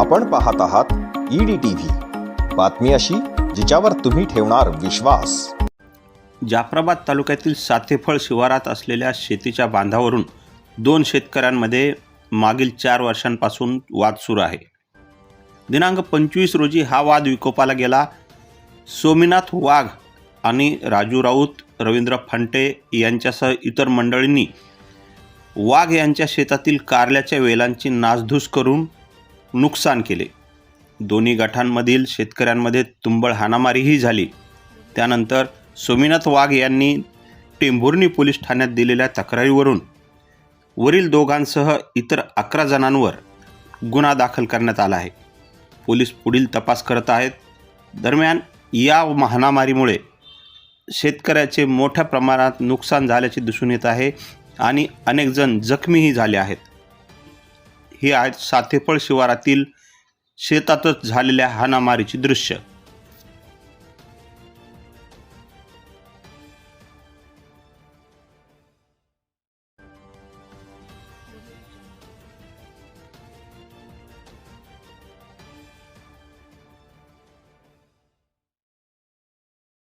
आपण पाहत आहात ईडी टीव्ही बातमी अशी जिच्यावर तुम्ही ठेवणार विश्वास. जाफराबाद तालुक्यातील सातेफळ शिवारात असलेल्या शेतीच्या बांधावरून दोन शेतकऱ्यांमध्ये मागील चार वर्षांपासून वाद सुरू आहे. दिनांक पंचवीस रोजी हा वाद विकोपाला गेला. सोमीनाथ वाघ आणि राजू राऊत रवींद्र फंटे यांच्यासह इतर मंडळींनी वाघ यांच्या शेतातील कारल्याच्या वेलांची नासधूस करून नुकसान केले. दोन्ही गटांमधील शेतकऱ्यांमध्ये तुंबळ हाणामारीही झाली. त्यानंतर सोमीनाथ वाघ यांनी टेंभुर्णी पोलीस ठाण्यात दिलेल्या तक्रारीवरून वरील दोघांसह इतर अकरा जणांवर गुन्हा दाखल करण्यात आला आहे. पोलीस पुढील तपास करत आहेत. दरम्यान या महानामारीमुळे शेतकऱ्याचे मोठ्या प्रमाणात नुकसान झाल्याचे दिसून येत आहे आणि अनेकजण जखमीही झाले आहेत. ही आहेत सातेफळ शिवारातील शेतातच झालेल्या हाणामारीची दृश्य.